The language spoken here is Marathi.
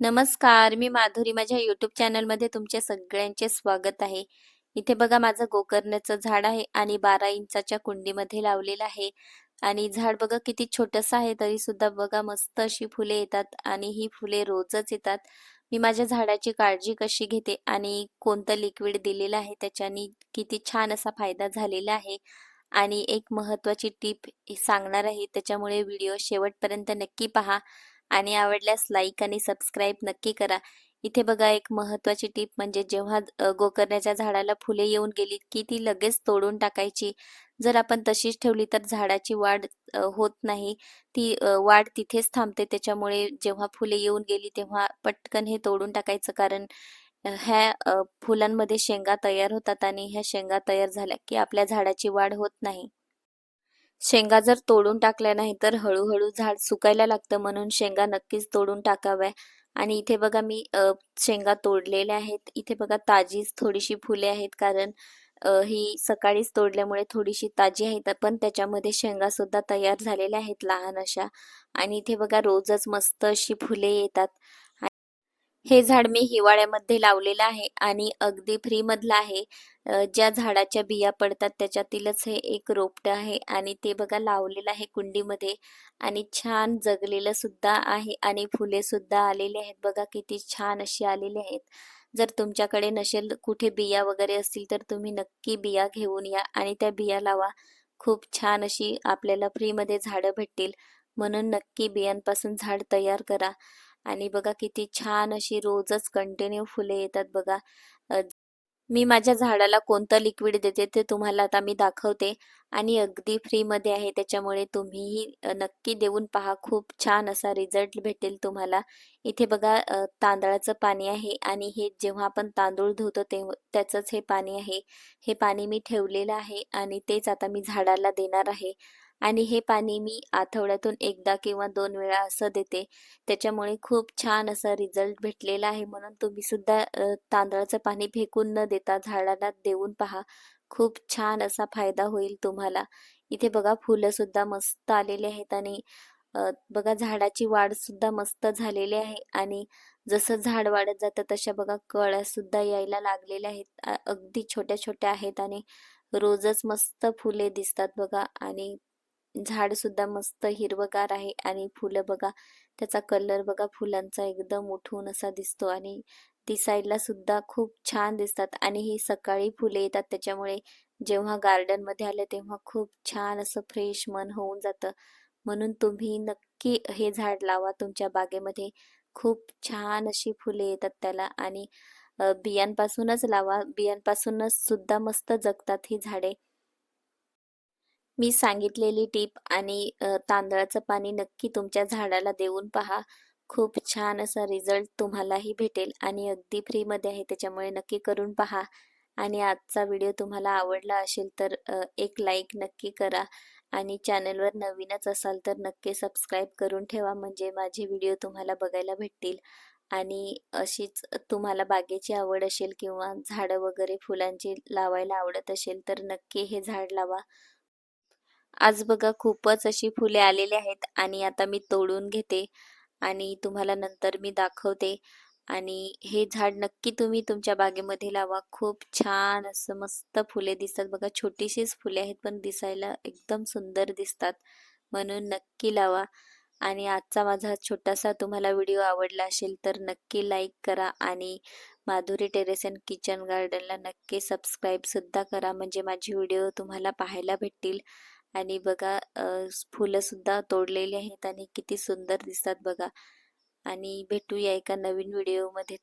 नमस्कार, मी माधुरी. माझ्या यूट्यूब चॅनलमध्ये तुमचे सगळ्यांचे स्वागत आहे. इथे बघा माझं गोकर्णाचं झाड आहे आणि 12 इंचाच्या कुंडीमध्ये लावलेलं आहे आणि झाड बघा किती छोटंसं आहे तरी सुद्धा बघा मस्त अशी फुले येतात आणि ही फुले रोजच येतात. मी माझ्या झाडाची काळजी कशी घेते आणि कोणतं लिक्विड दिलेलं आहे त्याच्यानी किती छान असा फायदा झालेला आहे आणि एक महत्वाची टीप सांगणार आहे त्याच्यामुळे व्हिडिओ शेवटपर्यंत नक्की पहा. आणि आवडल्यास लाईक आणि सबस्क्राईब नक्की करा. इथे बघा एक महत्वाची टीप म्हणजे जेव्हा गोकर्ण्याच्या झाडाला फुले येऊन गेली की ती लगेच तोडून टाकायची. जर आपण तशीच ठेवली तर झाडाची वाढ होत नाही. ती वाढ तिथेच थांबते. त्याच्यामुळे जेव्हा फुले येऊन गेली तेव्हा पटकन हे तोडून टाकायचं कारण ह्या फुलांमध्ये शेंगा तयार होतात आणि ह्या शेंगा तयार झाल्या की आपल्या झाडाची वाढ होत नाही. शेंगा जर तोडून टाकल्या नाही तर हळूहळू झाड सुकायला लागतं म्हणून शेंगा नक्कीच तोडून टाकाव्या. आणि इथे बघा मी शेंगा तोडलेल्या आहेत. इथे बघा ताजीच थोडीशी फुले आहेत कारण ही सकाळीच तोडल्यामुळे थोडीशी ताजी आहेत. पण त्याच्यामध्ये शेंगा सुद्धा तयार झालेल्या आहेत लहान अशा. आणि इथे बघा रोजच मस्त अशी फुले येतात. हे झाड मी हिवाळ्यामध्ये लावलेलं आहे आणि अगदी फ्रीमधलं आहे. ज्या झाडाच्या बिया पडतात त्याच्यातीलच हे एक रोपट आहे आणि ते बघा लावलेलं आहे कुंडीमध्ये आणि छान जगलेलं सुद्धा आहे आणि फुले सुद्धा आलेले आहेत. बघा किती छान अशी आलेली आहेत. जर तुमच्याकडे नसेल कुठे बिया वगैरे असतील तर तुम्ही नक्की बिया घेऊन या आणि त्या बिया लावा. खूप छान अशी आपल्याला फ्रीमध्ये झाडं भेटतील. म्हणून नक्की बियांपासून झाड तयार करा. आणि बघा किती छान अशी रोजच कंटिन्यू फुले येतात बघा. मी माझ्या झाडाला कोणतं लिक्विड देते ते तुम्हाला आता मी दाखवते. आणि अगदी फ्रीमध्ये आहे त्याच्यामुळे तुम्हीही नक्की देऊन पहा. खूप छान असा रिझल्ट भेटेल तुम्हाला. इथे बघा तांदळाचं पाणी आहे आणि हे जेव्हा आपण तांदूळ धुतो ते त्याचंच हे पाणी आहे. हे पाणी मी ठेवलेलं आहे आणि तेच आता मी झाडाला देणार आहे. आणि हे पाणी मी आठवड्यातून एकदा किंवा दोन वेळा असं देते. त्याच्यामुळे खूप छान असा रिझल्ट भेटलेला आहे. म्हणून तुम्ही सुद्धा तांदळाचं पाणी फेकून न देता झाडाला देऊन पहा. खूप छान असा फायदा होईल तुम्हाला. इथे बघा फुलं सुद्धा मस्त आलेले आहेत आणि बघा झाडाची वाढ सुद्धा मस्त झालेली आहे आणि जसं झाड वाढत जातं तशा बघा कळ्या सुद्धा यायला लागलेल्या आहेत. अगदी छोट्या छोट्या आहेत आणि रोजच मस्त फुले दिसतात बघा आणि झाड सुद्धा मस्त हिरवगार आहे आणि फुलं बघा त्याचा कलर बघा फुलांचा एकदम उठून असा दिसतो आणि दिसायला सुद्धा खूप छान दिसतात. आणि ही सकाळी फुले येतात. त्याच्यामुळे जेव्हा गार्डनमध्ये आलं तेव्हा खूप छान असं फ्रेश मन होऊन जातं. म्हणून तुम्ही नक्की हे झाड लावा. तुमच्या बागेमध्ये खूप छान अशी फुले येतात त्याला. आणि बियांपासूनच लावा. बियांपासूनच सुद्धा मस्त जगतात ही झाडे. मी सांगितलेली टीप आणि तांदळाचं पाणी नक्की तुमच्या झाडाला देऊन पहा. खूप छान असा रिझल्ट तुम्हालाही भेटेल आणि अगदी फ्रीमध्ये आहे त्याच्यामुळे नक्की करून पहा. आणि आजचा व्हिडिओ तुम्हाला आवडला असेल तर एक लाईक नक्की करा. आणि चॅनलवर नवीनच असाल तर नक्की सबस्क्राईब करून ठेवा म्हणजे माझे व्हिडिओ तुम्हाला बघायला भेटतील. आणि अशीच तुम्हाला बागेची आवड असेल किंवा झाडं वगैरे फुलांची लावायला आवडत असेल तर नक्की हे झाड लावा. आज बघा खूपच अशी फुले आलेली आहेत आणि आता मी तोडून घेते. आणि तुम्हाला नंतर मी दाखवते. आणि हे झाड नक्की तुम्ही तुमच्या बागेमध्ये लावा. खूप छान असं मस्त फुले दिसतात. बघा छोटीशीच फुले आहेत पण दिसायला एकदम सुंदर दिसतात. म्हणून नक्की लावा. आणि आजचा माझा छोटासा तुम्हाला व्हिडिओ आवडला असेल तर नक्की लाईक करा आणि माधुरी टेरेस अँड किचन गार्डनला नक्की सबस्क्राईब सुद्धा करा. म्हणजे माझे व्हिडिओ तुम्हाला पाहायला भेटतील. आणि बघा फुलं सुद्धा तोडलेली आहेत आणि किती सुंदर दिसतात बघा. आणि भेटूया एका नवीन व्हिडिओमध्ये. तो